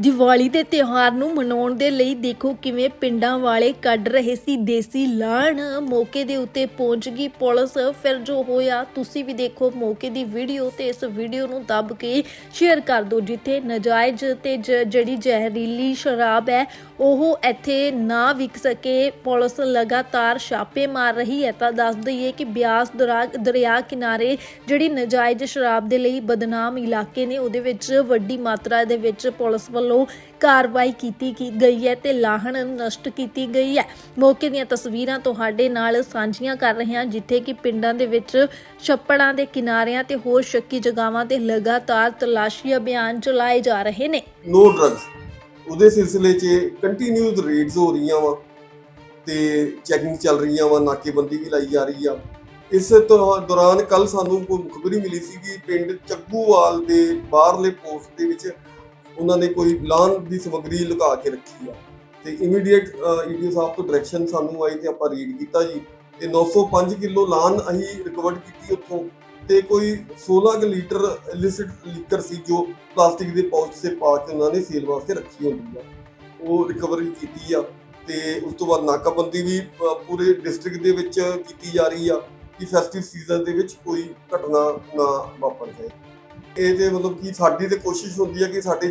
ਦੀਵਾਲੀ ਦੇ ਤਿਉਹਾਰ ਨੂੰ ਮਨਾਉਣ ਦੇ ਲਈ ਦੇਖੋ ਕਿਵੇਂ ਪਿੰਡਾਂ ਵਾਲੇ ਕੱਢ ਰਹੇ ਸੀ ਦੇਸੀ ਲਾਣ। ਮੌਕੇ ਦੇ ਉੱਤੇ ਪਹੁੰਚ ਗਈ ਪੁਲਿਸ। ਫਿਰ ਜੋ ਹੋਇਆ, ਤੁਸੀਂ ਵੀ ਦੇਖੋ ਮੌਕੇ ਦੀ ਵੀਡੀਓ ਤੇ ਇਸ ਵੀਡੀਓ ਨੂੰ ਦੱਬ ਕੇ ਸ਼ੇਅਰ ਕਰ ਦਿਓ, ਜਿੱਥੇ ਨਜਾਇਜ਼ ਤੇ ਜਿਹੜੀ ਜ਼ਹਿਰੀਲੀ ਸ਼ਰਾਬ ਹੈ, ਉਹ ਇੱਥੇ ਨਾ ਵਿਕ ਸਕੇ। ਪੁਲਿਸ ਲਗਾਤਾਰ ਛਾਪੇ ਮਾਰ ਰਹੀ ਹੈ। ਤਾਂ ਦੱਸ ਦਈਏ ਕਿ ਬਿਆਸ ਦਰਾ- ਦਰਿਆ ਕਿਨਾਰੇ ਜਿਹੜੀ ਨਜਾਇਜ਼ ਸ਼ਰਾਬ ਦੇ ਲਈ ਬਦਨਾਮ ਇਲਾਕੇ ਨੇ, ਉਹਦੇ ਵਿੱਚ ਵੱਡੀ ਮਾਤਰਾ ਦੇ ਵਿੱਚ ਪੁਲਿਸ ਵੱਲੋਂ ਕਾਰਵਾਈ ਕੀਤੀ ਗਈ ਹੈ ਤੇ ਲਾਹਣ ਨਸ਼ਟ ਕੀਤੀ ਗਈ ਹੈ। ਮੌਕੇ ਦੀਆਂ ਤਸਵੀਰਾਂ ਤੁਹਾਡੇ ਨਾਲ ਸਾਂਝੀਆਂ ਕਰ ਰਹੇ ਹਾਂ, ਜਿੱਥੇ ਕਿ ਪਿੰਡਾਂ ਦੇ ਵਿੱਚ ਛੱਪੜਾਂ ਦੇ ਕਿਨਾਰਿਆਂ ਤੇ ਹੋਰ ਸ਼ੱਕੀ ਜਗ੍ਹਾਵਾਂ ਤੇ ਲਗਾਤਾਰ ਤਲਾਸ਼ੀ ਅਭਿਆਨ ਚਲਾਏ ਜਾ ਰਹੇ ਨੇ। ਨੋ ਡਰੱਗਸ ਉਹਦੇ ਸਿਲਸਿਲੇ 'ਚ ਕੰਟੀਨਿਊਸ ਰੇਡਸ ਹੋ ਰਹੀਆਂ ਵਾ ਤੇ ਚੈਕਿੰਗ ਚੱਲ ਰਹੀਆਂ ਵਾ, ਨਾਕੇਬੰਦੀ ਵੀ ਲਾਈ ਜਾ ਰਹੀ ਆ। ਇਸ ਦੌਰਾਨ ਕੱਲ ਸਾਨੂੰ ਕੋਈ ਖਬਰੀ ਮਿਲੀ ਸੀ ਕਿ ਪਿੰਡ ਚੱਗੂਵਾਲ ਦੇ ਬਾਹਰਲੇ ਪੋਸਟ ਦੇ ਵਿੱਚ ਉਹਨਾਂ ਨੇ ਕੋਈ ਲਾਨ ਦੀ ਸਮੱਗਰੀ ਲੁਕਾ ਕੇ ਰੱਖੀ ਆ। ਤੇ ਇਮੀਡੀਏਟ ਈਡੀਓ ਸਾਹਿਬ ਤੋਂ ਡਾਇਰੈਕਸ਼ਨ ਸਾਨੂੰ ਆਈ ਤੇ ਆਪਾਂ ਰੀਡ ਕੀਤਾ ਜੀ। ਤੇ 905 ਕਿਲੋ ਲਾਨ ਅਸੀਂ ਰਿਕਵਰਡ ਕੀਤੀ ਉੱਥੋਂ। ਤੇ ਕੋਈ 16 ਕੁ ਲੀਟਰ ਇਲਿਸਿਟ ਲੀਕਰ ਸੀ ਜੋ ਪਲਾਸਟਿਕ ਦੇ ਪਾਊਚ 'ਚ ਪਾ ਕੇ ਉਹਨਾਂ ਨੇ ਸੇਲ ਵਾਸਤੇ ਰੱਖੀ ਹੁੰਦੀ ਆ। ਉਹ ਰਿਕਵਰੀ ਕੀਤੀ ਆ। ਤੇ ਉਸ ਤੋਂ ਬਾਅਦ ਨਾਕਾਬੰਦੀ ਵੀ ਪੂਰੇ ਡਿਸਟ੍ਰਿਕਟ ਦੇ ਵਿੱਚ ਕੀਤੀ ਜਾ ਰਹੀ ਆ ਕਿ ਫੈਸਟਿਵ ਸੀਜ਼ਨ ਦੇ ਵਿੱਚ ਕੋਈ ਘਟਨਾ ਨਾ ਵਾਪਰ ਜਾਏ। ਇਹ ਤੇ ਮਤਲਬ ਕਿ ਸਾਡੀ ਤੇ ਕੋਸ਼ਿਸ਼ ਹੁੰਦੀ ਆ ਕਿ ਸਾਡੇ